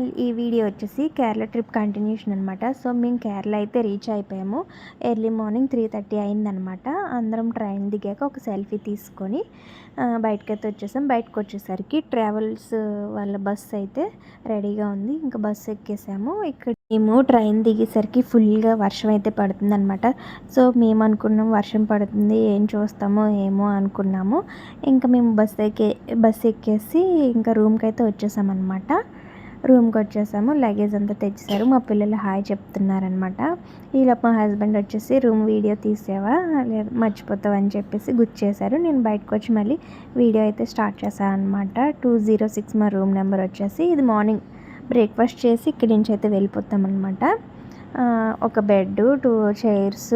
Well ఈ video వచ్చేసి Kerala trip continuation అనమాట సో మేము కేరళ అయితే రీచ్ అయిపోయాము. ఎర్లీ మార్నింగ్ త్రీ థర్టీ అయిందనమాట అందరం ట్రైన్ దిగాక ఒక సెల్ఫీ తీసుకొని బయటకైతే అయితే వచ్చేసాం. బయటకు వచ్చేసరికి ట్రావెల్స్ వాళ్ళ బస్ అయితే రెడీగా ఉంది. ఇంకా బస్సు ఎక్కేసాము. ఇక్కడ మేము ట్రైన్ దిగేసరికి ఫుల్గా వర్షం అయితే పడుతుంది అనమాట సో మేము అనుకున్నాం వర్షం పడుతుంది ఏం చూస్తామో ఏమో అనుకున్నాము. ఇంకా మేము బస్ ఎక్కే బస్ ఎక్కేసి ఇంకా రూమ్కి అయితే వచ్చేసామన్నమాట. రూమ్కి వచ్చేసాము. లగేజ్ అంతా తెచ్చేసారు. మా పిల్లలు హాయ్ చెప్తున్నారనమాట ఈలోపు మా హస్బెండ్ వచ్చేసి రూమ్ వీడియో తీసేవా? లేదు మర్చిపోతావు అని చెప్పేసి గుర్చేశారు నేను బయటకు వచ్చి మళ్ళీ వీడియో అయితే స్టార్ట్ చేశాను అనమాట టూ జీరో సిక్స్ మా రూమ్ నెంబర్ వచ్చేసి ఇది మార్నింగ్ బ్రేక్ఫాస్ట్ చేసి ఇక్కడి నుంచి అయితే వెళ్ళిపోతాం అనమాట ఒక బెడ్ టూ చైర్స్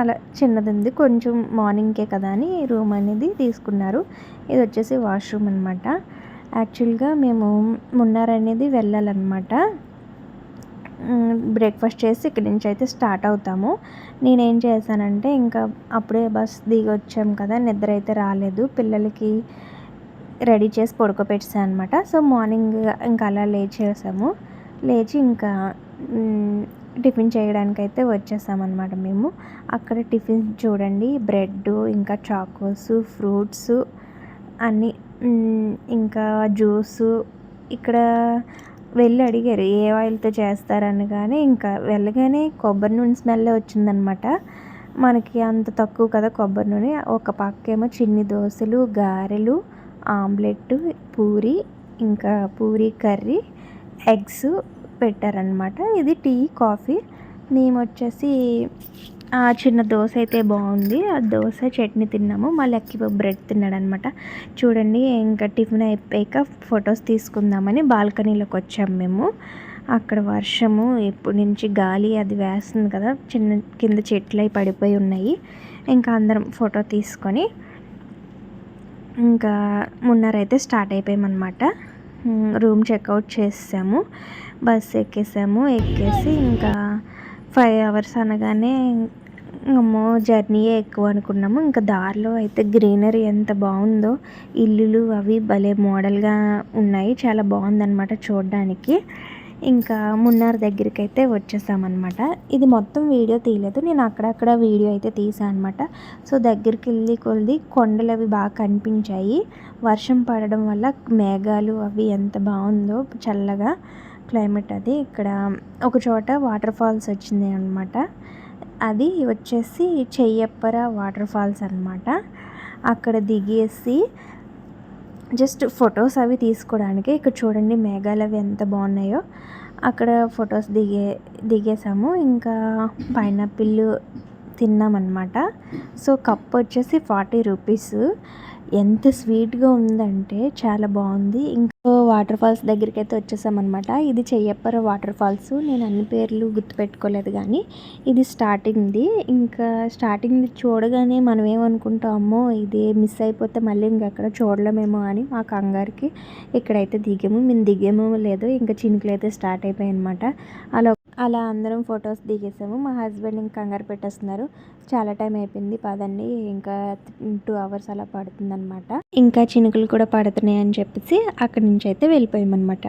అలా చిన్నది ఉంది కొంచెం మార్నింగ్కే కదా అని రూమ్ అనేది తీసుకున్నారు. ఇది వచ్చేసి వాష్రూమ్ అనమాట యాక్చువల్గా మేము మున్నార్ అనేది వెళ్ళాలన్నమాట. బ్రేక్ఫాస్ట్ చేసి ఇక్కడి నుంచి అయితే స్టార్ట్ అవుతాము. నేనేం చేశానంటే ఇంకా అప్పుడే బస్ దిగి వచ్చాం కదా నిద్ర అయితే రాలేదు. పిల్లలకి రెడీ చేసి పడుకోపెట్టాను అనమాట సో మార్నింగ్ ఇంకా అలా లేచేసాము. లేచి ఇంకా టిఫిన్ చేయడానికి అయితే వచ్చేసామన్నమాట మేము. అక్కడ టిఫిన్ చూడండి బ్రెడ్ ఇంకా చాకోస్ ఫ్రూట్స్ అన్నీ ఇంకా జ్యూసు ఇక్కడ వెళ్ళి అడిగారు ఏ ఆయిల్తో చేస్తారని కానీ ఇంకా వెళ్ళగానే కొబ్బరి నూనె స్మెల్ వచ్చిందనమాట. మనకి అంత తక్కువ కదా కొబ్బరి నూనె. ఒక పక్కేమో చిన్ని దోశలు గారెలు ఆమ్లెట్ పూరి ఇంకా పూరి కర్రీ ఎగ్స్ పెట్టారనమాట. ఇది టీ కాఫీ. మేము వచ్చేసి ఆ చిన్న దోశ అయితే బాగుంది. ఆ దోశ చట్నీ తిన్నాము. మళ్ళీ అక్కి బ్రెడ్ తిన్నాడు అనమాట చూడండి ఇంకా టిఫిన్ అయిపోయాక ఫొటోస్ తీసుకుందామని బాల్కనీలోకి వచ్చాము మేము. అక్కడ వర్షము ఎప్పటి నుంచి గాలి అది వేస్తుంది కదా చిన్న కింద చెట్లు అవి పడిపోయి ఉన్నాయి. ఇంకా అందరం ఫోటో తీసుకొని ఇంకా మున్నరైతే స్టార్ట్ అయిపోయామన్నమాట. రూమ్ చెక్అవుట్ చేసాము బస్ ఎక్కేసాము ఎక్కేసి ఇంకా ఫైవ్ అవర్స్ అనగానే అమ్మో జర్నీయే ఎక్కువ అనుకున్నాము. ఇంకా దారిలో అయితే గ్రీనరీ ఎంత బాగుందో ఇల్లులు అవి భలే మోడల్గా ఉన్నాయి. చాలా బాగుందన్నమాట చూడడానికి. ఇంకా మున్నార్ దగ్గరికి అయితే వచ్చేసామన్నమాట. ఇది మొత్తం వీడియో తీయలేదు. నేను అక్కడక్కడ వీడియో అయితే తీసాను అనమాట సో దగ్గరికి వెళ్ళి కొలిది కొండలు అవి బాగా కనిపించాయి. వర్షం పడడం వల్ల మేఘాలు అవి ఎంత బాగుందో చల్లగా క్లైమేట్ అది. ఇక్కడ ఒక చోట వాటర్ ఫాల్స్ వచ్చింది అనమాట అది వచ్చేసి చెయ్యప్పర వాటర్ ఫాల్స్ అనమాట అక్కడ దిగేసి జస్ట్ ఫొటోస్ అవి తీసుకోవడానికి ఇక్కడ చూడండి మేఘాలు అవి ఎంత బాగున్నాయో. అక్కడ ఫొటోస్ దిగే దిగేసాము. ఇంకా పైనాపిల్ తిన్నామన్నమాట. సో కప్ వచ్చేసి ఫార్టీ రూపీస్. ఎంత స్వీట్గా ఉందంటే చాలా బాగుంది. ఇంకా వాటర్ ఫాల్స్ దగ్గరికి అయితే వచ్చేసామన్నమాట. ఇది చెయ్యప్పర వాటర్ ఫాల్స్. నేను అన్ని పేర్లు గుర్తుపెట్టుకోలేదు కానీ ఇది స్టార్టింగ్ది. ఇంకా స్టార్టింగ్ చూడగానే మనం ఏమనుకుంటామో ఇది మిస్ అయిపోతే మళ్ళీ ఇంకెక్కడ చూడలేమేమో అని మా కంగారికి ఇక్కడైతే దిగాము. మేము దిగామో లేదో ఇంకా చినుకులు అయితే స్టార్ట్ అయిపోయాయి అనమాట అలా అలా అందరం ఫొటోస్ దిగేసాము. మా హస్బెండ్ ఇంకా కంగారు పెట్టేస్తున్నారు. చాలా టైం అయిపోయింది పదండి ఇంకా టూ అవర్స్ అలా పడుతుందనమాట ఇంకా చినుకులు కూడా పడుతున్నాయి అని చెప్పేసి అక్కడి నుంచి అయితే వెళ్ళిపోయామన్నమాట.